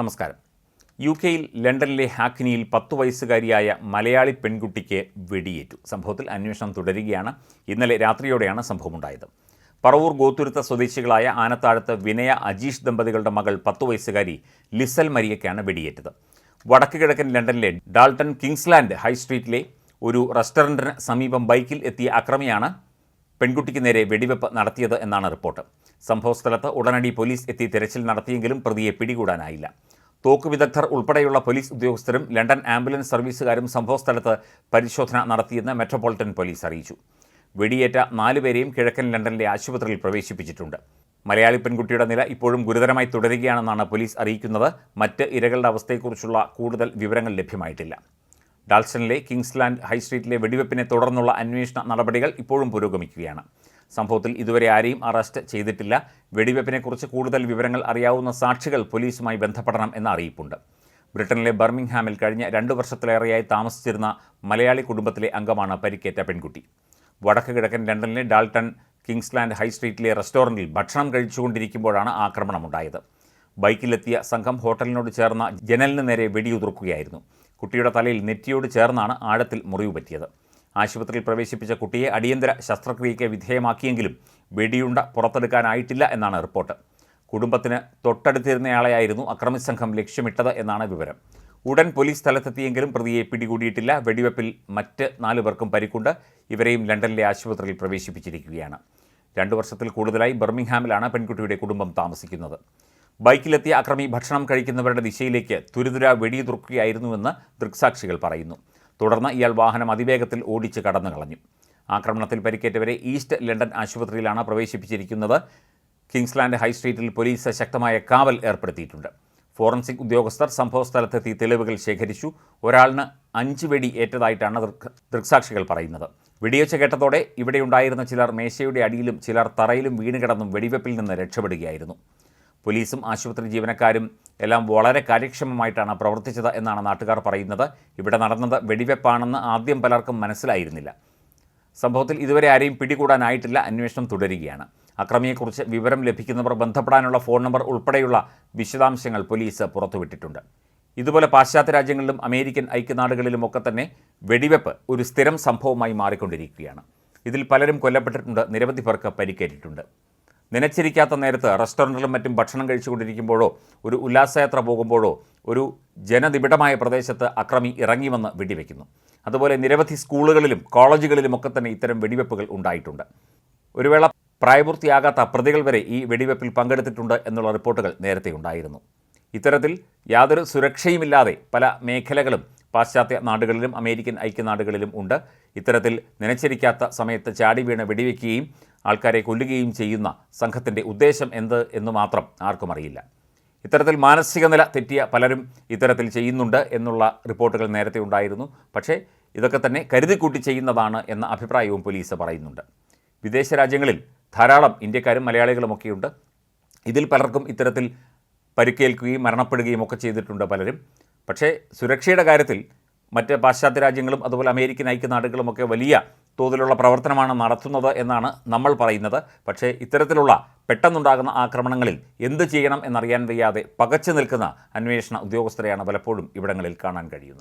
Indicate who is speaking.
Speaker 1: നമസ്കാരം. യു കെയിൽ ലണ്ടനിലെ ഹാക്കിനിയിൽ പത്തു വയസ്സുകാരിയായ മലയാളി പെൺകുട്ടിക്ക് വെടിയേറ്റു. സംഭവത്തിൽ അന്വേഷണം തുടരുകയാണ്. ഇന്നലെ രാത്രിയോടെയാണ് സംഭവമുണ്ടായത്. പറവൂർ ഗോത്തുരുത്ത സ്വദേശികളായ ആനത്താഴത്ത് വിനയ അജീഷ് ദമ്പതികളുടെ മകൾ പത്തു വയസ്സുകാരി ലിസൽ മരിയയ്ക്കാണ് വെടിയേറ്റത്. വടക്ക് കിഴക്കൻ ലണ്ടനിലെ ഡാൾട്ടൺ കിങ്സ്ലാൻഡ് ഹൈ സ്ട്രീറ്റിലെ ഒരു റെസ്റ്റോറന്റിന് സമീപം ബൈക്കിൽ എത്തിയ അക്രമിയാണ് പെൺകുട്ടിക്ക് നേരെ വെടിവെപ്പ് നടത്തിയത് എന്നാണ് റിപ്പോർട്ട്. സംഭവസ്ഥലത്ത് ഉടനടി പോലീസ് എത്തി തിരച്ചിൽ നടത്തിയെങ്കിലും പ്രതിയെ പിടികൂടാനായില്ല. തോക്ക് വിദഗ്ധർ ഉൾപ്പെടെയുള്ള പോലീസ് ഉദ്യോഗസ്ഥരും ലണ്ടൻ ആംബുലൻസ് സർവീസുകാരും സംഭവസ്ഥലത്ത് പരിശോധന നടത്തിയെന്ന് മെട്രോപൊളിറ്റൻ പോലീസ് അറിയിച്ചു. വെടിയേറ്റ നാലുപേരെയും കിഴക്കൻ ലണ്ടനിലെ ആശുപത്രിയിൽ പ്രവേശിപ്പിച്ചിട്ടുണ്ട്. മലയാളി പെൺകുട്ടിയുടെ നില ഇപ്പോഴും ഗുരുതരമായി തുടരുകയാണെന്നാണ് പോലീസ് അറിയിക്കുന്നത്. മറ്റ് ഇരകളുടെ അവസ്ഥയെക്കുറിച്ചുള്ള കൂടുതൽ വിവരങ്ങൾ ലഭ്യമായിട്ടില്ല. ഡാൾസ്റ്റണിലെ കിങ്സ്ലാൻഡ് ഹൈ സ്ട്രീറ്റിലെ വെടിവെപ്പിനെ തുടർന്നുള്ള അന്വേഷണ നടപടികൾ ഇപ്പോഴും പുരോഗമിക്കുകയാണ്. സംഭവത്തിൽ ഇതുവരെ ആരെയും അറസ്റ്റ് ചെയ്തിട്ടില്ല. വെടിവെപ്പിനെക്കുറിച്ച് കൂടുതൽ വിവരങ്ങൾ അറിയാവുന്ന സാക്ഷികൾ പോലീസുമായി ബന്ധപ്പെടണം എന്ന അറിയിപ്പുണ്ട്. ബ്രിട്ടനിലെ ബർമിംഗ്ഹാമിൽ കഴിഞ്ഞ രണ്ട് വർഷത്തിലേറെയായി താമസിച്ചിരുന്ന മലയാളി കുടുംബത്തിലെ അംഗമാണ് പരിക്കേറ്റ പെൺകുട്ടി. വടക്ക് കിഴക്കൻ ലണ്ടനിലെ ഡാൾട്ടൺ കിങ്സ്ലാൻഡ് ഹൈ സ്ട്രീറ്റിലെ റെസ്റ്റോറന്റിൽ ഭക്ഷണം കഴിച്ചുകൊണ്ടിരിക്കുമ്പോഴാണ് ആക്രമണമുണ്ടായത്. ബൈക്കിലെത്തിയ സംഘം ഹോട്ടലിനോട് ചേർന്ന ജനലിന് നേരെ വെടിയുതിർക്കുകയായിരുന്നു. കുട്ടിയുടെ തലയിൽ നെറ്റിയോട് ചേർന്നാണ് ആഴത്തിൽ മുറിവ് പറ്റിയത്. ആശുപത്രിയിൽ പ്രവേശിപ്പിച്ച കുട്ടിയെ അടിയന്തര ശസ്ത്രക്രിയയ്ക്ക് വിധേയമാക്കിയെങ്കിലും വെടിയുണ്ട പുറത്തെടുക്കാനായിട്ടില്ല എന്നാണ് റിപ്പോർട്ട്. കുടുംബത്തിന് തൊട്ടടുത്തിരുന്നയാളെയായിരുന്നു അക്രമി സംഘം ലക്ഷ്യമിട്ടത് എന്നാണ് വിവരം. ഉടൻ പോലീസ് സ്ഥലത്തെത്തിയെങ്കിലും പ്രതിയെ പിടികൂടിയിട്ടില്ല. വെടിവെപ്പിൽ മറ്റ് നാലു പേർക്കും പരിക്കുണ്ട്. ഇവരെയും ലണ്ടനിലെ ആശുപത്രിയിൽ പ്രവേശിപ്പിച്ചിരിക്കുകയാണ്. രണ്ടു വർഷത്തിൽ കൂടുതലായി ബർമിംഗ്ഹാമിലാണ് പെൺകുട്ടിയുടെ കുടുംബം താമസിക്കുന്നത്. ബൈക്കിലെത്തിയ അക്രമി ഭക്ഷണം കഴിക്കുന്നവരുടെ ദിശയിലേക്ക് തുരുതുര വെടിയുതിർക്കുകയായിരുന്നുവെന്ന് ദൃക്സാക്ഷികൾ പറയുന്നു. തുടർന്ന് ഇയാൾ വാഹനം അതിവേഗത്തിൽ ഓടിച്ച് കടന്നു കളഞ്ഞു. ആക്രമണത്തിൽ പരിക്കേറ്റവരെ ഈസ്റ്റ് ലണ്ടൻ ആശുപത്രിയിലാണ് പ്രവേശിപ്പിച്ചിരിക്കുന്നത്. കിങ്സ്ലാൻഡ് ഹൈ സ്ട്രീറ്റിൽ പോലീസ് ശക്തമായ കാവൽ ഏർപ്പെടുത്തിയിട്ടുണ്ട്. ഫോറൻസിക് ഉദ്യോഗസ്ഥർ സംഭവസ്ഥലത്തെത്തി തെളിവുകൾ ശേഖരിച്ചു. ഒരാളിന് അഞ്ച് വെടി ഏറ്റതായിട്ടാണ് ദൃക്സാക്ഷികൾ പറയുന്നത്. വെടിയൊച്ച കേട്ടതോടെ ഇവിടെയുണ്ടായിരുന്ന ചിലർ മേശയുടെ അടിയിലും ചിലർ തറയിലും വീണുകിടന്നും വെടിവെപ്പിൽ നിന്ന് രക്ഷപ്പെടുകയായിരുന്നു. പോലീസും ആശുപത്രി ജീവനക്കാരും എല്ലാം വളരെ കാര്യക്ഷമമായിട്ടാണ് പ്രവർത്തിച്ചത് എന്നാണ് നാട്ടുകാർ പറയുന്നത്. ഇവിടെ നടന്നത് വെടിവെപ്പാണെന്ന് ആദ്യം പലർക്കും മനസ്സിലായിരുന്നില്ല. സംഭവത്തിൽ ഇതുവരെ ആരെയും പിടികൂടാനായിട്ടില്ല. അന്വേഷണം തുടരുകയാണ്. അക്രമിയെക്കുറിച്ച് വിവരം ലഭിക്കുന്നവർ ബന്ധപ്പെടാനുള്ള ഫോൺ നമ്പർ ഉൾപ്പെടെയുള്ള വിശദാംശങ്ങൾ പോലീസ് പുറത്തുവിട്ടിട്ടുണ്ട്. ഇതുപോലെ പാശ്ചാത്യ രാജ്യങ്ങളിലും അമേരിക്കൻ ഐക്യനാടുകളിലുമൊക്കെ തന്നെ വെടിവെപ്പ് ഒരു സ്ഥിരം സംഭവമായി മാറിക്കൊണ്ടിരിക്കുകയാണ്. ഇതിൽ പലരും കൊല്ലപ്പെട്ടിട്ടുണ്ട്. നിരവധി പേർക്ക് പരിക്കേറ്റിട്ടുണ്ട്. നനച്ചിരിക്കാത്ത നേരത്ത് റെസ്റ്റോറന്റിലും മറ്റും ഭക്ഷണം കഴിച്ചുകൊണ്ടിരിക്കുമ്പോഴോ ഒരു ഉല്ലാസയാത്ര പോകുമ്പോഴോ ഒരു ജനനിബിഡമായ പ്രദേശത്ത് അക്രമി ഇറങ്ങി വന്ന് വെടിവെക്കുന്നു. അതുപോലെ നിരവധി സ്കൂളുകളിലും കോളേജുകളിലും ഒക്കെ തന്നെ ഇത്തരം വെടിവെപ്പുകൾ ഉണ്ടായിട്ടുണ്ട്. ഒരു വേള പ്രായപൂർത്തിയാകാത്ത പ്രതികൾ വരെ ഈ വെടിവെപ്പിൽ പങ്കെടുത്തിട്ടുണ്ട് എന്നുള്ള റിപ്പോർട്ടുകൾ നേരത്തെ ഉണ്ടായിരുന്നു. ഇത്തരത്തിൽ യാതൊരു സുരക്ഷയുമില്ലാതെ പല മേഖലകളും പാശ്ചാത്യ നാടുകളിലും അമേരിക്കൻ ഐക്യനാടുകളിലും ഉണ്ട്. ഇത്തരത്തിൽ നനച്ചിരിക്കാത്ത സമയത്ത് ചാടി വീണ് വെടിവെക്കുകയും ആൾക്കാരെ കൊല്ലുകയും ചെയ്യുന്ന സംഘത്തിന്റെ ഉദ്ദേശം എന്ത് എന്ന് മാത്രം ആർക്കും അറിയില്ല. ഇത്തരത്തിൽ മാനസിക നില തെറ്റിയ പലരും ഇത്തരത്തിൽ ചെയ്യുന്നുണ്ട് എന്നുള്ള റിപ്പോർട്ടുകൾ നേരത്തെ ഉണ്ടായിരുന്നു. പക്ഷേ ഇതൊക്കെ തന്നെ കരുതിക്കൂട്ടി ചെയ്യുന്നതാണ് എന്ന അഭിപ്രായവും പോലീസ് പറയുന്നുണ്ട്. വിദേശ രാജ്യങ്ങളിൽ ധാരാളം ഇന്ത്യക്കാരും മലയാളികളുമൊക്കെയുണ്ട് ഇതിൽ പലർക്കും ഇത്തരത്തിൽ പരിക്കേൽക്കുകയും മരണപ്പെടുകയും ഒക്കെ ചെയ്തിട്ടുണ്ട് പലരും. പക്ഷേ സുരക്ഷയുടെ കാര്യത്തിൽ മറ്റ് പാശ്ചാത്യ രാജ്യങ്ങളും അതുപോലെ അമേരിക്കൻ ഐക്യനാടുകളുമൊക്കെ വലിയ തോതിലുള്ള പ്രവർത്തനമാണ് നടത്തുന്നത് എന്നാണ് നമ്മൾ പറയുന്നത്. പക്ഷേ ഇത്തരത്തിലുള്ള പെട്ടെന്നുണ്ടാകുന്ന ആക്രമണങ്ങളിൽ എന്ത് ചെയ്യണം എന്നറിയാൻ വയ്യാതെ പകച്ചു നിൽക്കുന്ന അന്വേഷണ ഉദ്യോഗസ്ഥരെയാണ് പലപ്പോഴും ഇവിടങ്ങളിൽ കാണാൻ കഴിയുന്നത്.